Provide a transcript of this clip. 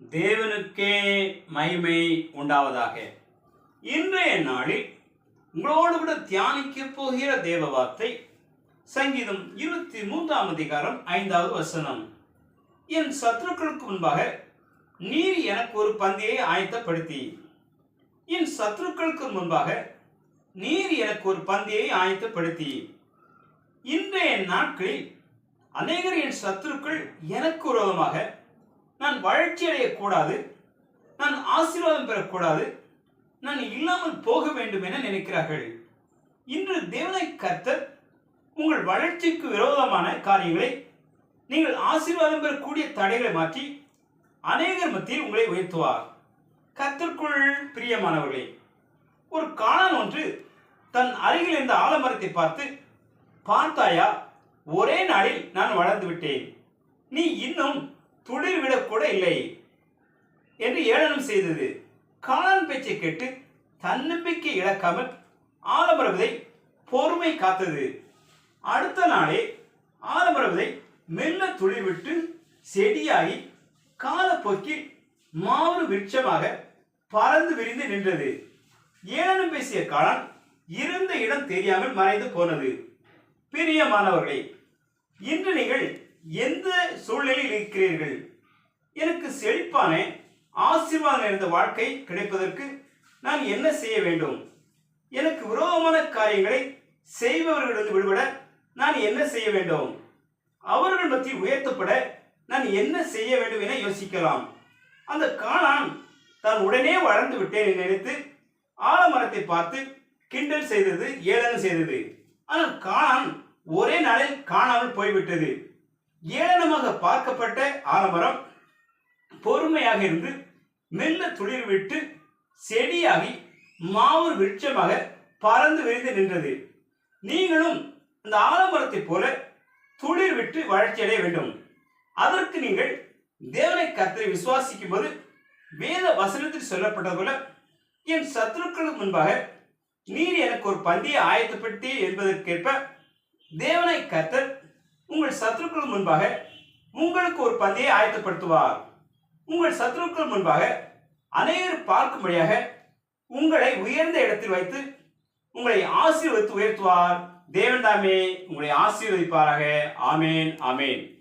தேவனுக்கே மகிமை உண்டாவதாக. இன்றைய நாளில் உங்களோடு கூட தியானிக்க போகிற தேவ வார்த்தை சங்கீதம் இருபத்தி மூன்றாம் அதிகாரம் ஐந்தாவது வசனம். என் சத்துருக்களுக்கு முன்பாக நீர் எனக்கு ஒரு பந்தியை ஆயத்தப்படுத்தி. என் சத்துருக்களுக்கு முன்பாக நீர் எனக்கு ஒரு பந்தியை ஆயத்தப்படுத்தி. இன்றைய நாட்களில் அநேகர் என் சத்துருக்கள் எனக்கு விரோதமாக நான் வளர்ச்சி அடையக்கூடாது. நான் ஆசீர்வாதம் பெறக்கூடாது. நான் இல்லாமல் போக வேண்டும் என நினைக்கிறார்கள். இன்று தேவனை கர்த்தர் உங்கள் வளர்ச்சிக்கு விரோதமான காரியங்களை நீங்கள் ஆசீர்வாதம் பெறக்கூடிய தடைகளை மாற்றி அநேகர் மத்தியில் உங்களை உயர்த்துவார். கத்திற்குள் பிரியமானவர்களே ஒரு காணன் ஒன்று தன் அருகில் இருந்த ஆலமரத்தை பார்த்து பார்த்தாயா ஒரே நாளில் நான் வளர்ந்து விட்டேன். நீ இன்னும் துளிர் விடக்கூட இல்லை என்று ஏளனம் செய்தது. காளான் பேச்சை கேட்டு தன்னம்பிக்கை இழக்காமல் ஆலமரவதை பொறுமை காத்தது. அடுத்த நாளே ஆலமரவதை மெல்ல துளிர் விட்டு செடியாகி காலப்போக்கில் மாறு விருட்சமாக பறந்து விரிந்து நின்றது. ஏளனம் பேசிய காளான் இருந்த இடம் தெரியாமல் மறைந்து போனது. பிரியமானவர்களே இன்று நீங்கள் எந்த சூழ்நிலையில் இருக்கிறீர்கள். எனக்கு செழிப்பான ஆசீர்வாதம் நிறைந்த வாழ்க்கை கிடைப்பதற்கு நான் என்ன செய்ய வேண்டும்? எனக்கு விரோதமான காரியங்களை செய்பவர்களிடம் விடுபட நான் என்ன செய்ய வேண்டும்? அவர்கள் பற்றி உயர்த்தப்பட நான் என்ன செய்ய வேண்டும் என யோசிக்கலாம். அந்த காளான் தான் உடனே வளர்ந்து விட்டேன் நினைத்து ஆலமரத்தை பார்த்து கிண்டல் செய்தது ஏளனம் செய்தது. ஆனால் காளான் ஒரே நாளில் காணாமல் போய்விட்டது. ஏளனமாக பார்க்கப்பட்ட ஆலமரம் பொறுமையாக இருந்து மெல்ல துளிர் விட்டு செடியாகி மாவு விருட்சமாக பறந்து விரிந்து நின்றது. நீங்களும் அந்த ஆலமரத்தைப் போல துளிர் விட்டு வளர்ச்சி அடைய வேண்டும். அதற்கு நீங்கள் தேவனை கத்தரை விசுவாசிக்கும் போது வேத வசனத்தில் சொல்லப்பட்டது போல என் சத்துருக்களுக்கு முன்பாக நீர் எனக்கு ஒரு பந்தியை ஆயத்தப்படுத்தி என்பதற்கேற்ப தேவனை கர்த்தர் உங்கள் சத்ருக்கள் முன்பாக உங்களுக்கு ஒரு பந்தியை ஆயத்தப்படுத்துவார். உங்கள் சத்ருக்கள் முன்பாக அநேகர் பார்க்கும்படியாக உங்களை உயர்ந்த இடத்தில் வைத்து உங்களை ஆசீர்வதித்து உயர்த்துவார். தேவன் தாமே உங்களை ஆசீர்வதிப்பாராக. ஆமேன் ஆமேன்.